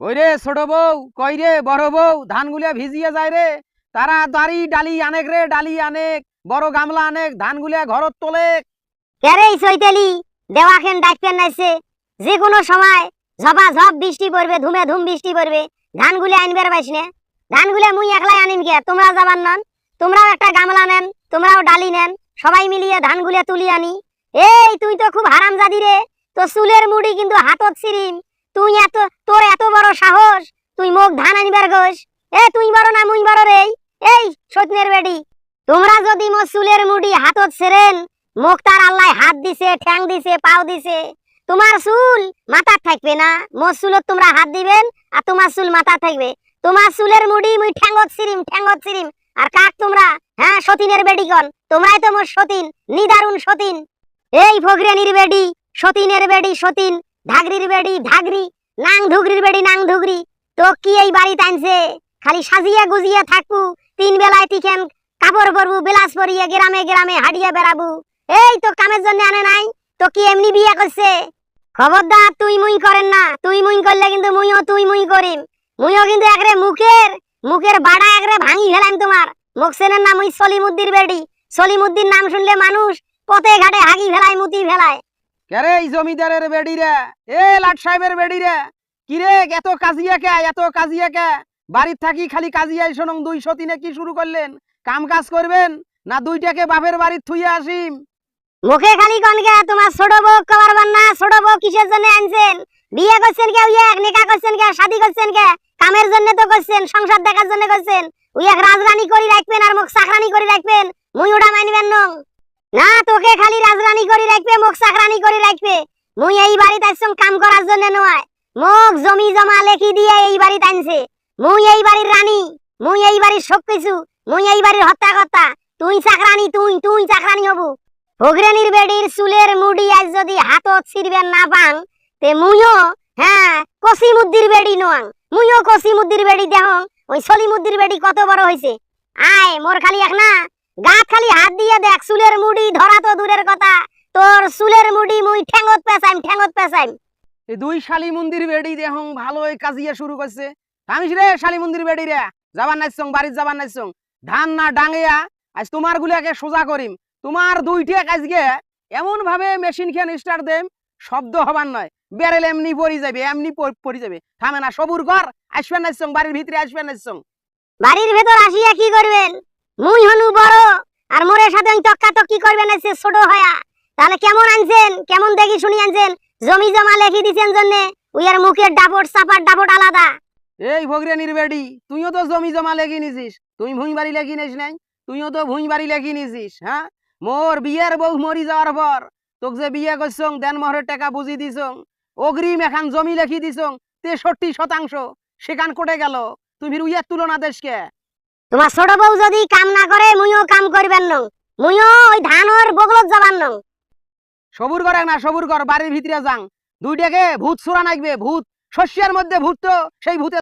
ওই ছোট বউ কই রে বড় বউ ধানগুলা ভিজিয়ে যায় রে। তারা দাড়ি ডালি আনেক রে, ডালি আনেক, বড় গামলা আনেক ধানগুলা ঘরত তোলে। কেরে সইতেলি দেওয়াখেন ডাকতেন নাইছে। যে কোনো সময় ঝপা ঝপ বৃষ্টি পড়বে, ধুমে ধুম বৃষ্টি পড়বে, ধানগুলি আনবার পাইস না। ধানগুলি মুই একলাই আনিম কে? তোমরা যাবার নন। তোমরাও একটা গামলা নেন, তোমরাও ডালি নেন, সবাই মিলিয়ে ধানগুলি তুলি আনি। এই, তুই তো খুব হারাম জাদি রে। তো চুলের মুড়ি কিন্তু হাতত সিরিম তুই এত, তোর এত বড় সাহস, তুই মোক ধান আনিবার গোস। এ, তুই বড় না, মুই বড় রে। এই সত্যের বেডি তোমরা যদি মো চুলের মুড়ি হাতত সেরেন মুখ তার আল্লাহ হাত দিছে, ঠ্যাং দিছে, পাও দিছে। তোমার চুল মাথা থাকবে না। চুলত তোমরা হাত দিবেন আর তোমার চুল মাথা থাকবে। তোমার চুলের মুড়ি মুই ঠ্যাঙ্গত সিরিম ঠ্যাঙ্গত সিরিম আর কাক তোমরা? হ্যাঁ সতীনের বেডিকন তোমরাই তো মোর সতীন নিদারুন সতীন। এই ফগরেনির বেডি সতীনের বেডি সতীন ধাগরির বেডি ধাগরি নাং ধুগরির বেডি নাং ধুগরি তো কি এই বাড়ি টানছে খালি সাজিয়ে গুজিয়ে থাকবু, তিন বেলায় টিকেন কাপড় পরবু বেলাস পরিয়ে গ্রামে গ্রামে হাডিয়ে বেড়াবু। এই তো কামের জন্য আনে নাই, তো কি এমনি বিয়ে করছে? খবরদার, তুই মুই করেন না, তুই মুই করলে কিন্তু মুইও তুই মুই করিম। মুইও কিন্তু একরে মুখের মুখের বাড়া একরে ভাঙি ফেলাম তোমার। মুখ চেনেন না মুই সলিমুদ্দির বেডি। সলিমুদ্দির নাম শুনলে মানুষ পথে ঘাটে হাগি ফেলায়, মুতি ফেলায়। কেরে এই জমিদারের বেডি রে? এ লাট সাহেবের বেডি রে। কিরে এত কাজিয়া কে, এত কাজিয়া কে? বাড়ির থাকি খালি কাজিয়াই শোনং দুই সতীনে কি শুরু করলেন? কাম কাজ করবেন না দুইটাকে বাপের বাড়ির থুইয়ে আসিম? মুখে খালি তোমার ছোট বউ কবার ছোট বউ কিসের জন্য আনছেন? বিয়ে করছেন কে, উই নিকা করছেন কে, শাদি করছেন কে? কামের জন্য তো করছেন, সংসার দেখার জন্য করছেন। উই রাজরানী করে রাখবেন আর মুখ চাকরানি করে রাখবেন। মুই ওটা মানবেন নং। না, তোকে খালি রাজরানী করে রাখবে মুখ চাকরানি করে রাখবে মুই এই বাড়িতে আসছং কাম করার জন্য নয়। মুখ জমি জমা লেখি দিয়ে এই বাড়িতে আনছে। মুই এই বাড়ির রানী, মুই এই বাড়ির সব কিছু মুই এই বাড়ির হত্যাকর্তা। তুই চাকরানি, তুই তুই চাকরানি হবু। ভোগরানির বেডির চুলের মুডি আজ যদি হাতত ছিড়বেন না পাং তে মুইও হ্যাঁ কসিমুদ্দির বেডি নোয়াং। মুইও কসিমুদ্দির বেডি দেহং। ওই সলিমুদ্দির বেডি কত বড় হইছে? আয়, মোর খালি এক না। গাত খালি হাত দিয়ে দেখ চুলের মুডি ধরা তো দূরের কথা। তোর চুলের মুডি মুই এই দুই শালি মন্দির বেডি ভালোই কাজিয়া শুরু করছে। থামিস রে শালি মন্দির বেডি রে যাবার নাইছং বাড়ির যাবার নাইছং ধান না ডাঙিয়া আজ তোমার গুলাকে সোজা করিম। তোমার দুইটা কাজকে এমন ভাবে মেশিন খেন স্টার্ট দেম শব্দ হবার নয়। বেরেল এমনি পরি যাবে এমনি প- পরি যাবে। থামে না সবুর ঘর আসবেন নাইছং বাড়ির ভিতরে আসবেন নাইছং বাড়ির ভেতর আসিয়া কি করবেন? মুই হনু বড়, আর মোরের সাথে তক্কা তক্কি করবেন এসে ছোট হয়া। তাহলে কেমন আনছেন? কেমন দেখি শুনি আনছেন? জমি জমা লেখি দিছেন জন্যে, উইয়ার মুখের ডাবট চাপার ডাবট আলাদা। এই ভগরানির বেডি, তুইও তো জমি জমা লেগে নিছিস। তুই ভুঁই বাড়ি লেগি নিস নাই, তুইও তো ভুঁই বাড়ি লেগি নিছিস হ্যাঁ? মোর বিয়ের বউ মরি যাওয়ার পর, তোক যে বিয়ে করছং, দেন মহরের টাকা বুঝি দিছং, অগ্রিম এখান জমি লেখি দিছং, তেষট্টি শতাংশ, সেখান কোটে গেল। তুমি উইয়ার তুলনা দেশকে তোমার ছোট বউ যদি কাম না করে, মুইও কাম করবেন নং। মুইও ওই ধানর বগলত যাবার নং। সবুর করে না, সবুর কর বাড়ির ভিতরে যাং। দুইটাকে ভূত সুরা নাকবে ভূত। শস্যের মধ্যে ভূত তো, সেই ভূতে